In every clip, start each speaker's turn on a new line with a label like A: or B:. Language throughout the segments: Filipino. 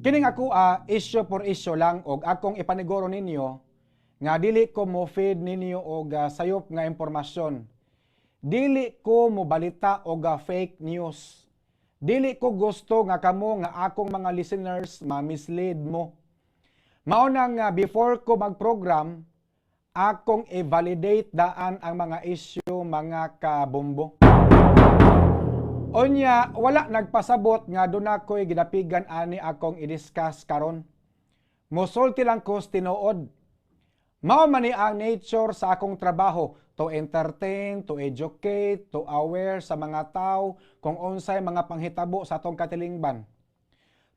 A: Kining ako ah, issue for issue lang og akong ipaniguro ninyo nga dili ko mo feed ninyo og ah, sayop nga impormasyon. Dili ko mo balita og ah, fake news. Dili ko gusto nga kamo nga akong mga listeners ma-mislead mo. Mao nang nga before ko mag-program, akong i-validate daan ang mga issue mga kabombo. Onya, wala nagpasabot nga doon ako'y ginapigan ani akong i-discuss karon. Musulti lang ko tinuod. Mao man ni ang nature sa akong trabaho to entertain, to educate, to aware sa mga tao kung unsay mga panghitabo sa atong katilingban.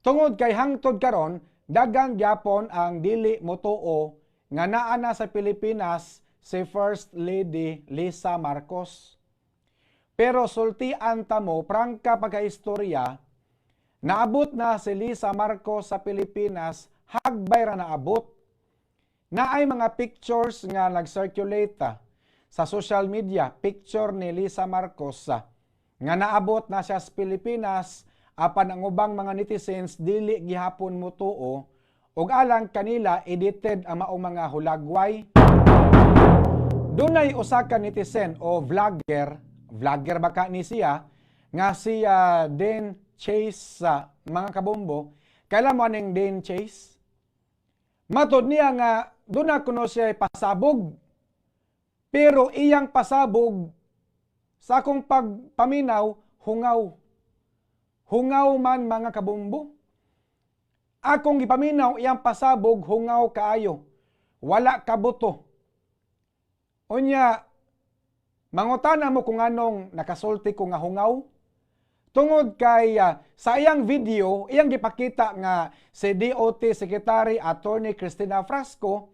A: Tungod kay hangtod karon, dagang gyapon ang dili motuo nga naa na sa Pilipinas si First Lady Lisa Marcos. Pero sultian ta mo, prangka pagkaistorya, naabot na si Lisa Marcos sa Pilipinas, hagbay ra naabot. Na ay mga pictures nga nag-circulate sa social media, picture ni Lisa Marcos ah, nga naabot na siya sa Pilipinas, apan ang ubang mga netizens dili gihapon mo tuo, ug alang kanila edited ang maong mga hulagway. Dunay usa ka netizen o vlogger, vlogger ba ka ni siya, nga si ah, Den Chase sa mga kabombo. Kailan mo ning Den Chase? Matod niya nga doon na kuno siya pasabog. Pero iyang pasabog sa akong pagpaminaw, hungaw. Hungaw man mga kabombo. Akong gipaminaw iyang pasabog, hungaw kaayo. Wala kabuto. Unya, mangutana mo kung anong nakasulti ko nga hungaw. Tungod kay ah, sa iyang video, iyang gipakita nga si DOT Secretary Attorney Cristina Frasco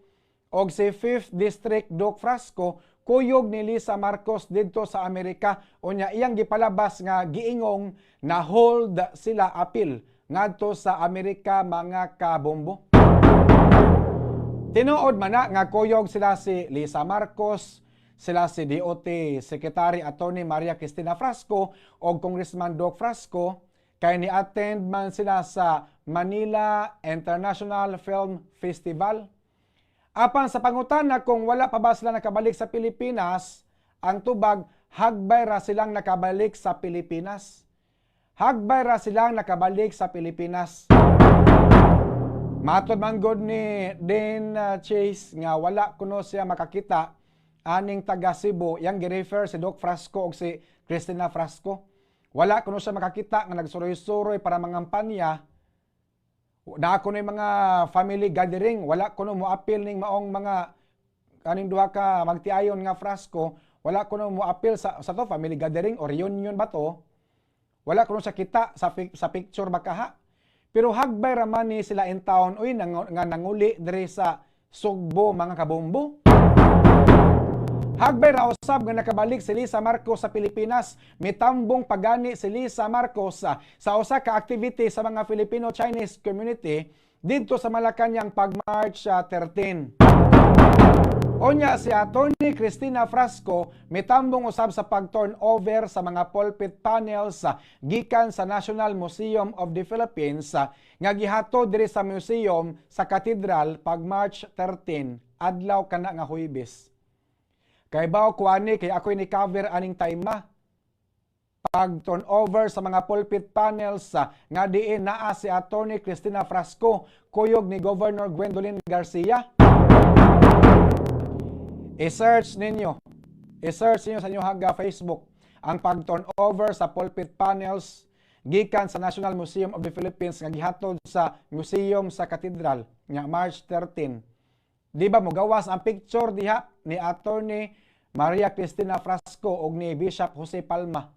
A: og si 5th District Doc Frasco kuyog ni Lisa Marcos didto sa Amerika unya iyang gipalabas nga giingong na hold sila appeal ngadto sa Amerika mga kabombo. Tinuod man na nga kuyog sila si Lisa Marcos, sila si DOT Secretary Attorney Maria Cristina Frasco o Congressman Doc Frasco kay ni-attend man sila sa Manila International Film Festival. Apan sa pangutana kung wala pa ba sila nakabalik sa Pilipinas, ang tubag hagbay ra silang nakabalik sa Pilipinas. Hagbay ra silang nakabalik sa Pilipinas. Matod man god ni Den uh, Chase nga wala kuno siya makakita aning taga Cebu yang gi-refer si Doc Frasco og si Cristina Frasco. Wala kuno siya makakita nga nagsuroy-suroy para mangampanya. Na ako mga family gathering, wala kuno mo appeal ning maong mga kaning duha ka magtiayon nga Frasco, wala kuno mo appeal sa sa to family gathering or reunion ba to. Wala kuno sa kita sa sa picture bakaha. Pero hagbay raman ni sila in town, uy, nang, nga nanguli diri sa Sugbo, mga kabombo. Hagbay ra usab nga nakabalik si Lisa Marcos sa Pilipinas, mitambong pagani si Lisa Marcos sa, sa usa ka activity sa mga Filipino-Chinese community didto sa Malacañang pag-March ah, 13. Onya si Attorney Cristina Frasco mitambong usab sa pag-turn over sa mga pulpit panels sa gikan sa National Museum of the Philippines nga gihatod diri sa museum sa Cathedral pag March 13 adlaw kana nga Huwebes. Kay baw ko ani kay ako ni cover aning time ma pag turn over sa mga pulpit panels sa nga diin naa si Attorney Cristina Frasco kuyog ni Governor Gwendolyn Garcia I-search ninyo. I-search ninyo sa inyong haga Facebook ang pag-turn over sa pulpit panels gikan sa National Museum of the Philippines nga gihatod sa museum sa Cathedral nga March 13. Di ba mo gawas ang picture diha ni attorney Maria Cristina Frasco ug ni Bishop Jose Palma.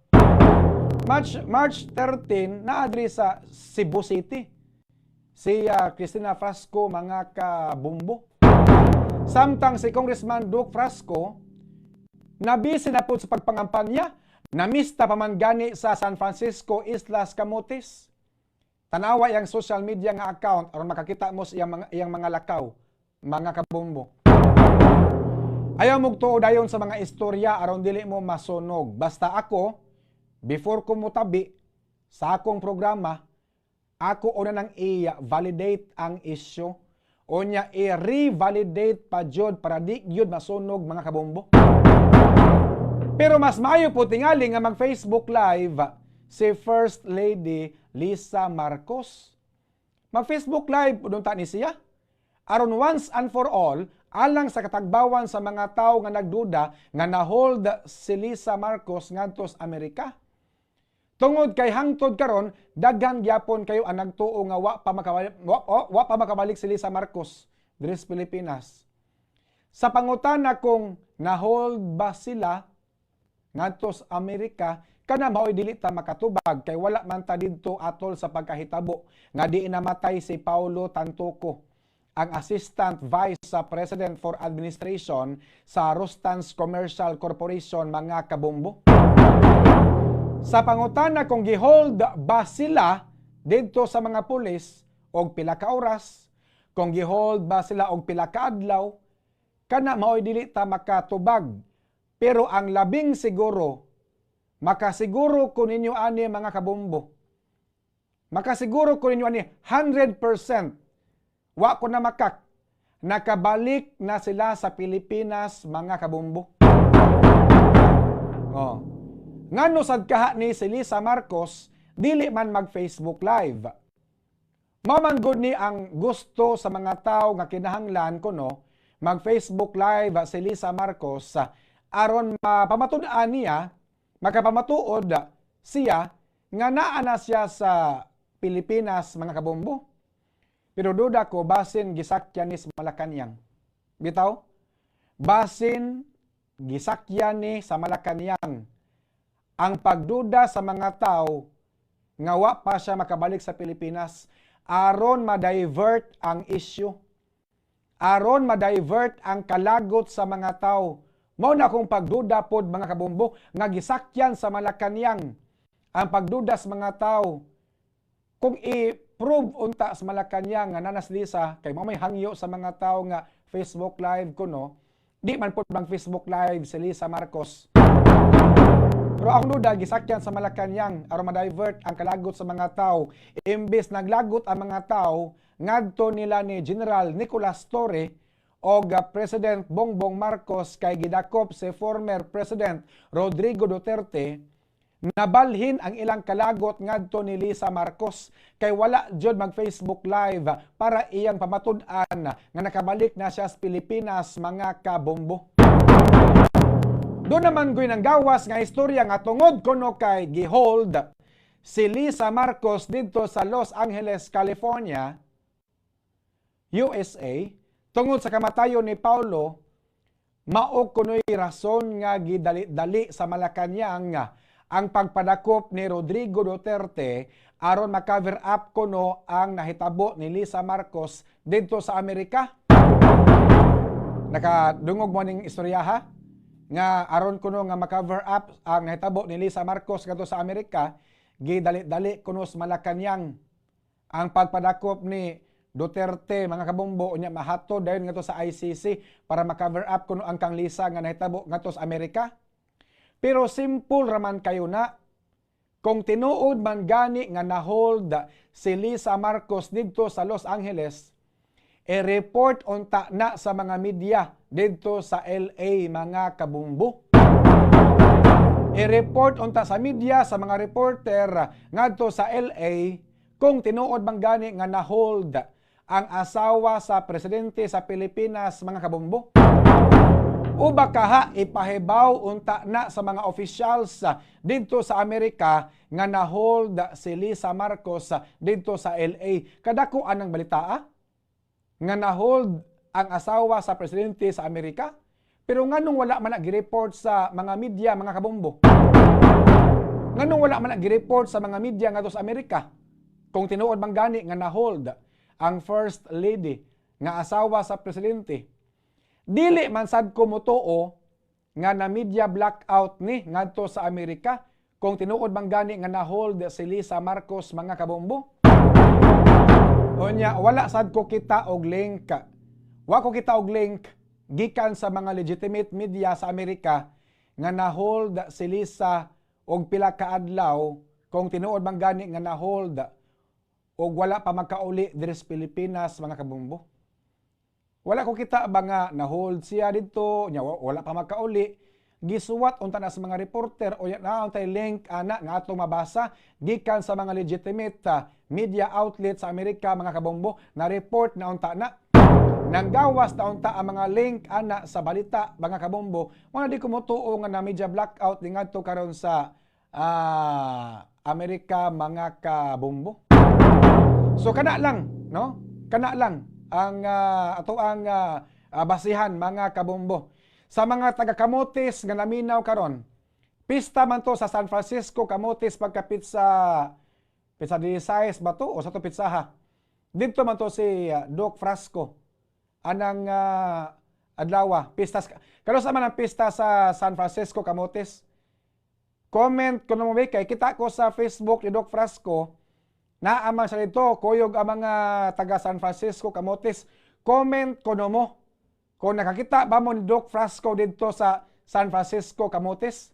A: March March 13 na adri sa Cebu City. Si uh, Cristina Frasco mga kabumbo. Samtang si Congressman Duke Frasco, nabisi na po sa pagpangampanya, namista pa man gani sa San Francisco Islas Camotes. Tanawa yang social media nga account aron makakita mo sa iyang mga, iyang mga lakaw, mga kabombo. Ayaw mo dayon sa mga istorya aron dili mo masunog. Basta ako, before ko mutabi sa akong programa, ako una nang i-validate ang issue o niya i-revalidate pa jud para di yun masunog mga kabombo. Pero mas maayo po tingali nga mag-Facebook Live si First Lady Lisa Marcos. Mag-Facebook Live udon ta ni siya. Aron once and for all, alang sa katagbawan sa mga tao nga nagduda nga na-hold si Lisa Marcos ngadto sa Amerika. Tungod kay hangtod karon daghang gyapon kayo ang nagtuo nga wa pa makabalik wa, wa, wa pa makabalik si Lisa Marcos diri Pilipinas. Sa pangutana kung na-hold ba sila ngadto sa Amerika kana mao'y dili ta makatubag kay wala man ta didto atol sa pagkahitabo nga di namatay si Paulo Tantoco ang Assistant Vice President for Administration sa Rustans Commercial Corporation mga kabombo. Sa pangutana kung gihold ba sila didto sa mga pulis og pila ka oras, kung gihold ba sila og pila ka adlaw, kana mao'y dili ta makatubag. Pero ang labing siguro, makasiguro ko ninyo ani mga kabombo. Makasiguro ko ninyo ani 100% wa ko na makak nakabalik na sila sa Pilipinas mga kabombo. Oh. Ngano sad kaha ni si Lisa Marcos dili man mag Facebook Live. Maman gud ni ang gusto sa mga tao nga kinahanglan kuno mag Facebook Live si Lisa Marcos sa aron mapamatud-an niya makapamatuod siya nga naa na siya sa Pilipinas mga kabombo. Pero duda ko basin gisakyan ni sa Malacanang. Bitaw? Basin gisakyan ni sa Malacanang ang pagduda sa mga tao nga wa pa siya makabalik sa Pilipinas aron ma-divert ang issue. Aron ma-divert ang kalagot sa mga tao. Mao na kung pagduda pod mga kabombo nga gisakyan sa Malacanang ang pagduda sa mga tao. Kung i-prove unta sa Malacanang nga nanas Lisa kay mo may hangyo sa mga tao nga Facebook live ko no, di man pod bang Facebook live si Lisa Marcos. Pero ang duda gisakyan sa Malacanang aron ma-divert ang kalagot sa mga tao. Imbes naglagot ang mga tao ngadto nila ni General Nicolas Torre o President Bongbong Marcos kay gidakop si former President Rodrigo Duterte nabalhin ang ilang kalagot ngadto ni Lisa Marcos kay wala jud mag Facebook live para iyang pamatud-an nga nakabalik na siya sa Pilipinas mga kabombo. Doon naman goy nang gawas nga istorya nga tungod kuno kay gihold si Lisa Marcos dito sa Los Angeles, California, USA, tungod sa kamatayon ni Paulo, mao kuno'y rason nga gidali-dali sa Malacanang nga ang pagpadakop ni Rodrigo Duterte aron ma-cover up kuno ang nahitabo ni Lisa Marcos dito sa Amerika. Nakadungog mo ning istorya ha? nga aron kuno nga ma-cover up ang nahitabo ni Lisa Marcos kadto sa Amerika, gidali-dali kuno sa Malacanang ang pagpadakop ni Duterte mga kabombo unya mahato dayon ngadto sa ICC para ma-cover up kuno ang kang Lisa nga nahitabo ngadto sa Amerika. Pero simple raman kayo na kung tinuod man gani nga na-hold si Lisa Marcos didto sa Los Angeles, i-report unta na sa mga media didto sa LA mga kabumbo. I-report unta sa media sa mga reporter ngadto sa LA kung tinuod bang gani nga na-hold ang asawa sa presidente sa Pilipinas mga kabumbo. O baka ha ipahibaw unta na sa mga officials dito sa Amerika nga na-hold si Lisa Marcos dito sa LA. Kadako anang balita nga na-hold ang asawa sa presidente sa Amerika? Pero nganong wala man nag-report sa mga media, mga kabombo? Nganong wala man nag-report sa mga media nga sa Amerika? Kung tinuod bang gani nga na-hold ang first lady nga asawa sa presidente. Dili man sad ko mutuo nga na media blackout ni ngadto sa Amerika kung tinuod bang gani nga na-hold si Lisa Marcos mga kabombo. Unya, wala sad ko kita og link. Wa ko kita og link gikan sa mga legitimate media sa Amerika nga na-hold si Lisa og pila ka adlaw kung tinuod bang gani nga na-hold o wala pa magkauli diri sa Pilipinas mga kabumbo. Wala ko kita ba nga na-hold siya dito, nya wa- wala pa magkauli. Gisuwat unta na sa mga reporter o na untay link ana nga atong mabasa gikan sa mga legitimate ah, media outlet sa Amerika mga kabombo na report na unta na nanggawas na unta ang mga link ana sa balita mga kabombo wala di kumutuo nga na media blackout ngadto karon sa ah, Amerika mga kabombo. So kana lang, no? Kana lang ang ah, ato ang ah, basihan mga kabombo. Sa mga taga Camotes nga naminaw karon, pista man to sa San Francisco Camotes pagkapit sa pizza di size ba to o sa to pizzaha. Dito man to si ah, Doc Frasco anang ah, adlaw pistas kano sa man ang pista sa San Francisco Camotes comment ko mo kay kita ko sa Facebook ni Doc Frasco na amang sa dito kuyog ang mga taga San Francisco Camotes comment ko mo. Kung nakakita ba mo ni Doc Frasco dito sa San Francisco Camotes